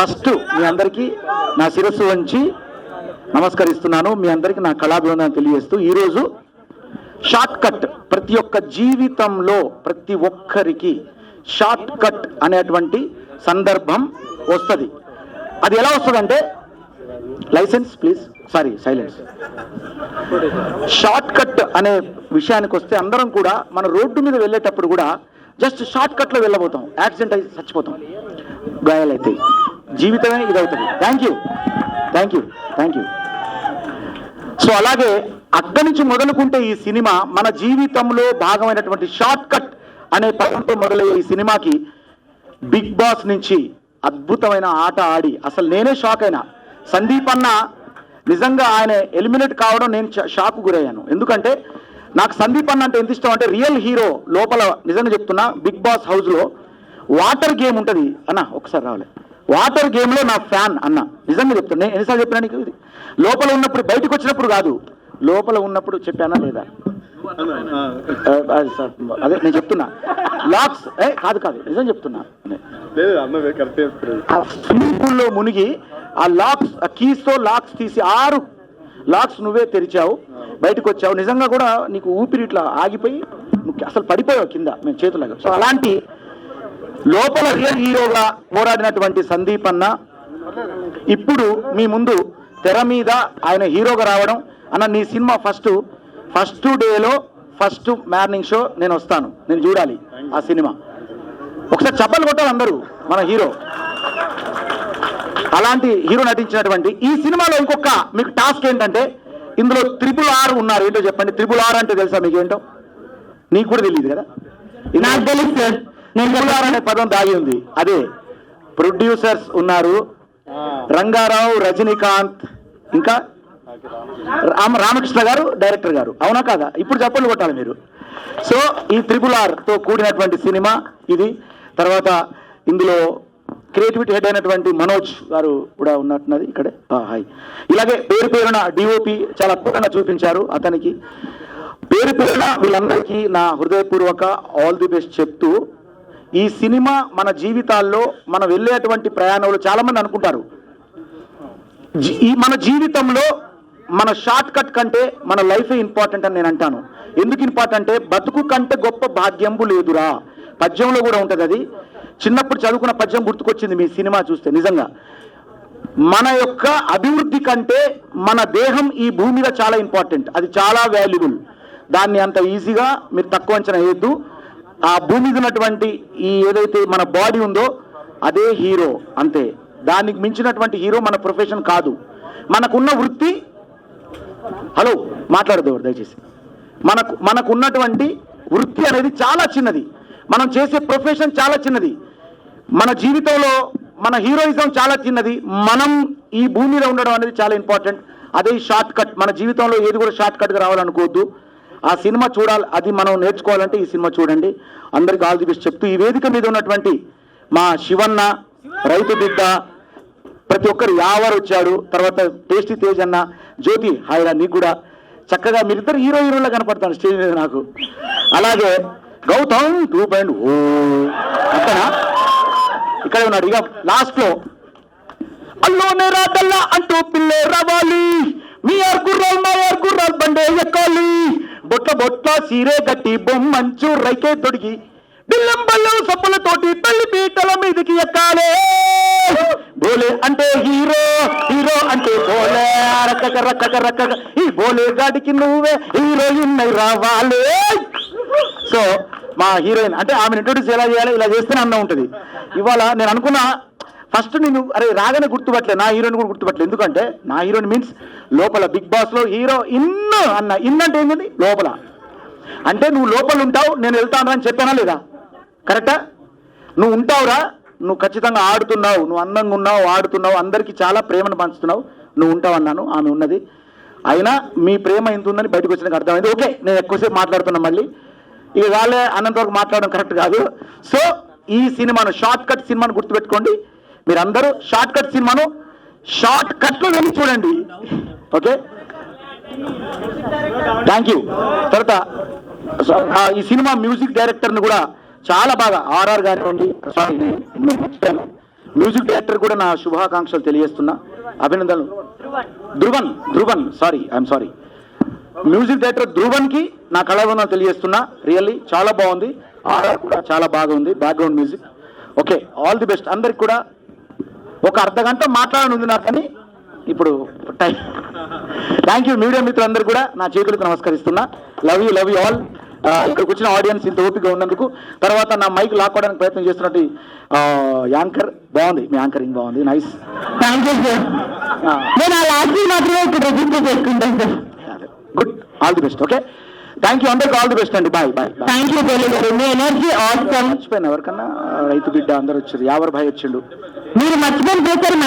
First మీ అందరికీ నా శిరస్సు వంచి నమస్కరిస్తున్నాను. మీ అందరికీ నా కళాభివందనం తెలియజేస్తూ ఈరోజు షార్ట్ కట్ ప్రతి ఒక్క జీవితంలో ప్రతి ఒక్కరికి షార్ట్ కట్ అనేటువంటి సందర్భం వస్తుంది. అది ఎలా వస్తుందంటే license please sorry silence. Shortcut అనే విషయానికి వస్తే అందరం కూడా మన రోడ్డు మీద వెళ్ళేటప్పుడు కూడా జస్ట్ షార్ట్ కట్లో వెళ్ళబోతాం. యాక్సిడెంట్ అయితే చచ్చిపోతాం. గాయాలైతే. జీవితమే ఇదవుతుంది. Thank you thank you thank you so అలాగే అక్కడి నుంచి మొదలుకుంటే ఈ సినిమా మన జీవితంలో భాగమైనటువంటి షార్ట్ కట్ అనే పదంతో మొదలయ్యే ఈ సినిమాకి బిగ్ బాస్ నుంచి అద్భుతమైన ఆట ఆడి అసలు నేనే షాక్ అయినా. సందీప్ అన్న నిజంగా ఆయన ఎలిమినేట్ కావడం నేను షా- షాక్ గురయ్యాను. ఎందుకంటే నాకు సందీప్ అన్న అంటే ఎంత ఇష్టం అంటే రియల్ హీరో లోపల నిజంగా చెప్తున్నా బిగ్ బాస్ హౌస్లో వాటర్ గేమ్ ఉంటుంది. అన్న ఒకసారి రావాలి. వాటర్ గేమ్లో నా ఫ్యాన్ అన్న. నిజంగా చెప్తున్నా నేను ఎన్నిసార్లు చెప్పినా నీకు ఇది? లోపల ఉన్నప్పుడు బయటకు వచ్చినప్పుడు కాదు. లోపల ఉన్నప్పుడు చెప్పానా లేదా? అది సార్ అదే నేను చెప్తున్నా. లాక్స్ ఏ కాదు కాదు నిజం చెప్తున్నా. స్విమ్మింగ్ పూల్లో మునిగి ఆ లాక్స్ ఆ కీస్తో లాక్స్ తీసి ఆరు లాక్స్ నువ్వే తెరిచావు బయటకు వచ్చావు. నిజంగా కూడా నీకు ఊపిరి ఇట్లా ఆగిపోయి అసలు పడిపోయావు కింద మేము చేతులాగా సో అలాంటి లోపల రియల్ హీరోగా పోరాడినటువంటి సందీప్ అన్న ఇప్పుడు మీ ముందు తెర మీద ఆయన హీరోగా రావడం. అన్న నీ సినిమా ఫస్ట్ ఫస్ట్ డేలో ఫస్ట్ మార్నింగ్ షో నేను వస్తాను. నేను చూడాలి ఆ సినిమా. ఒకసారి చప్పలు కొట్టాలి అందరూ మన హీరో. అలాంటి హీరో నటించినటువంటి ఈ సినిమాలో ఇంకొక మీకు టాస్క్ ఏంటంటే ఇందులో త్రిపుల్ ఆర్ ఉన్నారు. ఏంటో చెప్పండి. త్రిపుల్ ఆర్ అంటే తెలుసా మీకు ఏంటో నీకు కూడా తెలియదు కదా? నాకు తెలుసు సార్ ఆర్ అనే పదం దాగి ఉంది. అదే ప్రొడ్యూసర్స్ ఉన్నారు. రంగారావు రజనీకాంత్ ఇంకా రామ రామకృష్ణ గారు డైరెక్టర్ గారు. అవునా కాదా? ఇప్పుడు చెప్పండి కొట్టాలి మీరు. సో ఈ త్రిపుల్ ఆర్తో కూడినటువంటి సినిమా ఇది. తర్వాత ఇందులో క్రియేటివిటీ హెడ్ అయినటువంటి మనోజ్ గారు కూడా ఉన్నట్టున్నది ఇక్కడే. హాయ్. ఇలాగే పేరు పేరున డిఓపి చాలా అద్భుతంగా చూపించారు అతనికి. పేరు పేరున వీళ్ళందరికీ నా హృదయపూర్వక ఆల్ ది బెస్ట్ చెప్తూ ఈ సినిమా మన జీవితాల్లో మనం వెళ్ళేటువంటి ప్రయాణంలో చాలా మంది అనుకుంటారు ఈ మన జీవితంలో మన షార్ట్ కట్ కంటే మన లైఫ్ ఇంపార్టెంట్ అని నేను అంటాను. ఎందుకు ఇంపార్టెంట్ అంటే బతుకు కంటే గొప్ప భాగ్యంబు లేదురా. పద్యంలో కూడా ఉంటుంది అది. చిన్నప్పుడు చదువుకున్న పద్యం గుర్తుకొచ్చింది మీ సినిమా చూస్తే నిజంగా. మన యొక్క అభివృద్ధి కంటే మన దేహం ఈ భూమి మీద చాలా ఇంపార్టెంట్. అది చాలా వాల్యుబుల్. దాన్ని అంత ఈజీగా మీరు తక్కువ అంచనా వేయద్దు. ఆ భూమి మీద ఉన్నటువంటి ఈ ఏదైతే మన బాడీ ఉందో అదే హీరో అంతే. దానికి మించినటువంటి హీరో మన ప్రొఫెషన్ కాదు. మనకున్న వృత్తి హలో మాట్లాడదు దయచేసి. మనకు మనకు ఉన్నటువంటి వృత్తి అనేది చాలా చిన్నది. మనం చేసే ప్రొఫెషన్ చాలా చిన్నది. మన జీవితంలో మన హీరోయిజం చాలా చిన్నది. మనం ఈ భూమి మీద ఉండడం అనేది చాలా ఇంపార్టెంట్. అదే షార్ట్ కట్ మన జీవితంలో ఏది కూడా షార్ట్ కట్గా రావాలనుకోవద్దు. ఆ సినిమా చూడాలి అది మనం నేర్చుకోవాలంటే ఈ సినిమా చూడండి. అందరికి ఆల్ ది బెస్ట్ చెప్తూ ఈ వేదిక మీద ఉన్నటువంటి మా శివన్న రైతు బిడ్డ ప్రతి ఒక్కరు యావర్ వచ్చాడు తర్వాత టేస్టీ తేజ్ అన్న జ్యోతి హాయిరా నీకు కూడా. చక్కగా మీరిద్దరు హీరో హీరోలా కనపడతాను స్టేజ్ మీద నాకు. అలాగే గౌతమ్ టూ పాయింట్ ఓ. అక్కనా ఇక్కడే ఉన్నాడు. ఇక లాస్ట్లో అల్లోనే రాదల్లా అంటూ పిల్లే రావాలి. మీ ఆర్ గుర్రాలు మా ఆర్ గుర్రాలు బండే ఎక్కాలి. బొట్ల బొట్ల సీరే గట్టి బొమ్మంచు రైకే తొడిగి బిల్లం బల్లం సప్పులతోటి పెళ్ళి పీటల మీదకి ఎక్కాలే. బోలే అంటే హీరో హీరో అంటే బోలే. రక్క రక్కక రక్క ఈ బోలే గాడికి నువ్వే హీరోయిన్ అయి రావాలి. సో మా హీరోయిన్ అంటే ఆమెను ఇంట్రొడ్యూస్ ఎలా చేయాలి? ఇలా చేస్తేనే అన్న ఉంటుంది. ఇవాళ నేను అనుకున్నా ఫస్ట్ నేను అరే రాగానే గుర్తుపట్టలే నా హీరోయిన్ కూడా గుర్తుపట్టలే. ఎందుకంటే నా హీరోయిన్ మీన్స్ లోపల బిగ్ బాస్లో హీరో ఇన్ అన్న ఇన్ అంటే ఏంటండి లోపల. అంటే నువ్వు లోపల ఉంటావు నేను వెళ్తాను అని చెప్పానా లేదా? కరెక్టా? నువ్వు ఉంటావురా నువ్వు ఖచ్చితంగా ఆడుతున్నావు నువ్వు అందంగా ఉన్నావు ఆడుతున్నావు అందరికీ చాలా ప్రేమను పంచుతున్నావు నువ్వు ఉంటావు అన్నాను ఆమె ఉన్నది. అయినా మీ ప్రేమ ఎంత ఉందని బయటకు వచ్చినాక అర్థమైంది. ఓకే నేను ఎక్కువసేపు మాట్లాడుతున్నా మళ్ళీ. ఇక వాళ్ళే అన్నంత వరకు మాట్లాడడం కరెక్ట్ కాదు. సో ఈ సినిమాను షార్ట్ కట్ సినిమాను గుర్తుపెట్టుకోండి. మీరందరూ షార్ట్ కట్ సినిమాను షార్ట్ కట్లో వెళ్ళి చూడండి. ఓకే? థ్యాంక్ యూ తర్వాత సో, ఈ సినిమా మ్యూజిక్ డైరెక్టర్ని కూడా చాలా బాగా ఆర్ఆర్ గారివ్వండి సారీ మ్యూజిక్ డైరెక్టర్ కూడా నా శుభాకాంక్షలు తెలియజేస్తున్నా. అభినందనలు. Dhruvan Dhruvan sorry I'm sorry music director ధ్రువన్కి నా కళాబంధం తెలియజేస్తున్నా. రియల్లీ చాలా బాగుంది. ఆర్ఆర్ కూడా చాలా బాగా ఉంది background music okay all the best అందరికి కూడా ఒక అర్ధ గంట మాట్లాడనుంది నాకు కానీ ఇప్పుడు టైం థ్యాంక్ యూ మీడియా మిత్రులందరూ కూడా నా చేతులకు నమస్కరిస్తున్నా. Love you love you all ఇక్కడికి వచ్చిన ఆడియన్స్ ఇంత ఓపిక ఉన్నందుకు. తర్వాత నా మైక్ లాక్కోవడానికి ప్రయత్నం చేస్తున్నట్టు యాంకర్ బాగుంది. మీ యాంకరింగ్ బాగుంది. నైస్ థ్యాంక్ యూ సార్ నేను ఆ లాస్ట్ మాత్రమే ఇక్కడ రిజిస్టర్ చేసుకుంటాను sir good all the best okay thank you అందరికి ఆల్ ది బెస్ట్ అండి. Bye bye thank you Bole గారు. మీ ఎనర్జీ ఆసమ్ మర్చిపోయాను. ఎవరికన్నా రైతు బిడ్డ అందరు వచ్చారు. యావర్ భాయ్ వచ్చిండు మీరు మర్చిపోయిన చేశారు